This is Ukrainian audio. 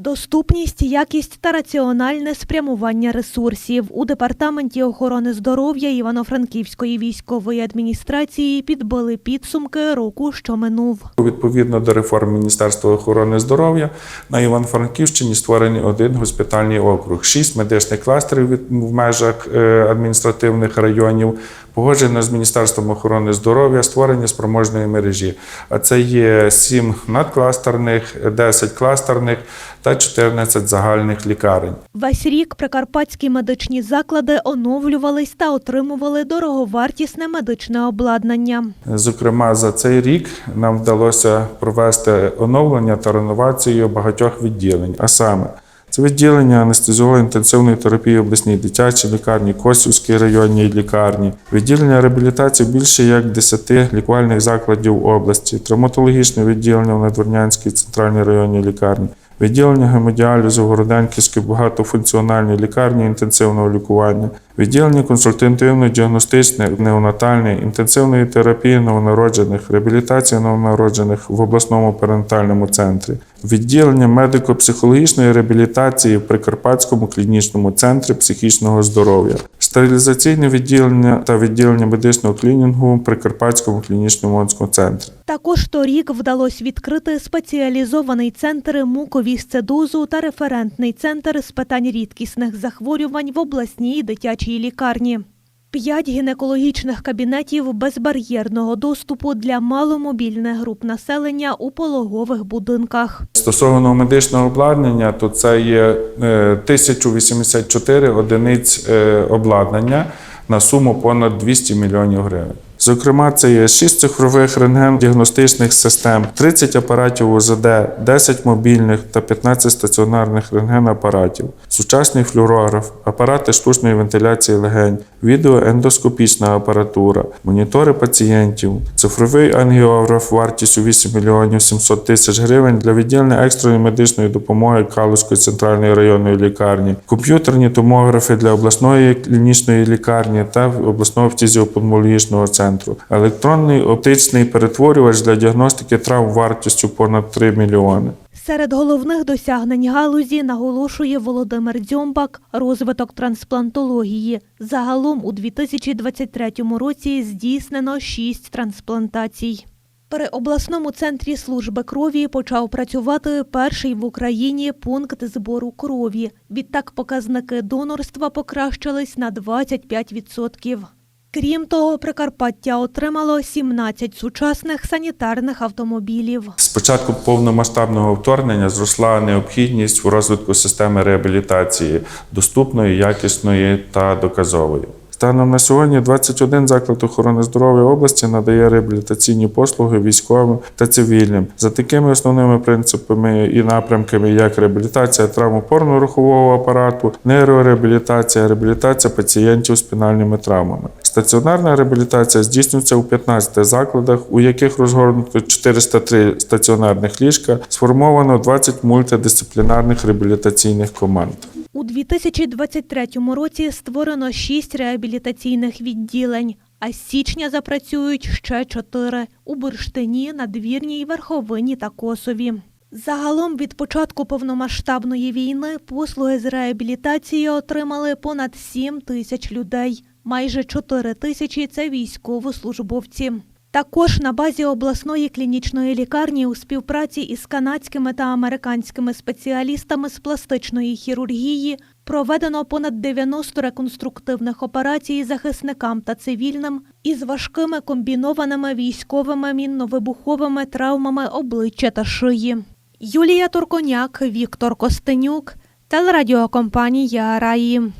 Доступність, якість та раціональне спрямування ресурсів у департаменті охорони здоров'я Івано-Франківської військової адміністрації підбили підсумки року, що минув. Відповідно до реформ Міністерства охорони здоров'я на Івано-Франківщині створений один госпітальний округ, шість медичних кластерів в межах е, адміністративних районів. Погоджено з Міністерством охорони здоров'я створення спроможної мережі. А це є сім надкластерних, 10 кластерних та 14 загальних лікарень. Весь рік прикарпатські медичні заклади оновлювались та отримували дороговартісне медичне обладнання. Зокрема, за цей рік нам вдалося провести оновлення та реновацію багатьох відділень. А саме, це відділення анестезіолого-інтенсивної терапії обласній дитячій лікарні, Косівській районній лікарні, відділення реабілітації більше як 10 лікувальних закладів області, травматологічне відділення в Надвірнянській центральній районній лікарні, відділення гемодіалізу в Городенківській багатофункціональній лікарні інтенсивного лікування, відділення консультативно-діагностичне, неонатальне, інтенсивної терапії новонароджених, реабілітації новонароджених в обласному перинатальному центрі, відділення медико-психологічної реабілітації в Прикарпатському клінічному центрі психічного здоров'я, стерилізаційне відділення та відділення медичного клінінгу при Прикарпатському клінічному центрі. Також торік вдалося відкрити спеціалізований центр муковісцидозу та референтний центр з питань рідкісних захворювань в обласній дитячій лікарні. П'ять гінекологічних кабінетів безбар'єрного доступу для маломобільних груп населення у пологових будинках. Стосовно медичного обладнання, то це є е, 1084 одиниць е, обладнання на суму понад 200 мільйонів гривень. Зокрема, це є 6 цифрових рентген-діагностичних систем, 30 апаратів УЗД, 10 мобільних та 15 стаціонарних рентген-апаратів, сучасний флюорограф, апарати штучної вентиляції легень, відеоендоскопічна апаратура, монітори пацієнтів, цифровий ангіограф вартістю 8 мільйонів 700 тисяч гривень для відділення екстреної медичної допомоги Калузької центральної районної лікарні, комп'ютерні томографи для обласної клінічної лікарні та обласного фтизіопульмологічного центру, електронний оптичний перетворювач для діагностики травм вартістю понад 3 мільйони. Серед головних досягнень галузі наголошує Володимир Дзьомбак розвиток трансплантології. Загалом у 2023 році здійснено 6 трансплантацій. При обласному центрі служби крові почав працювати перший в Україні пункт збору крові. Відтак показники донорства покращились на 25%. Крім того, Прикарпаття отримало 17 сучасних санітарних автомобілів. З початку повномасштабного вторгнення зросла необхідність у розвитку системи реабілітації доступної, якісної та доказової. Станом на сьогодні 21 заклад охорони здоров'я області надає реабілітаційні послуги військовим та цивільним за такими основними принципами і напрямками, як реабілітація травм опорно-рухового апарату, нейрореабілітація, реабілітація пацієнтів з спінальними травмами. Стаціонарна реабілітація здійснюється у 15 закладах, у яких розгорнуто 403 стаціонарних ліжка, сформовано 20 мультидисциплінарних реабілітаційних команд. У 2023 році створено 6 реабілітаційних відділень, а з січня запрацюють ще 4 – у Бурштині, Надвірній, Верховині та Косові. Загалом від початку повномасштабної війни послуги з реабілітації отримали понад 7 тисяч людей. Майже 4 тисячі – це військовослужбовці. Також на базі обласної клінічної лікарні у співпраці із канадськими та американськими спеціалістами з пластичної хірургії проведено понад 90 реконструктивних операцій захисникам та цивільним із важкими комбінованими військовими мінно-вибуховими травмами обличчя та шиї. Юлія Турконяк, Віктор Костенюк, телерадіокомпанія Раї.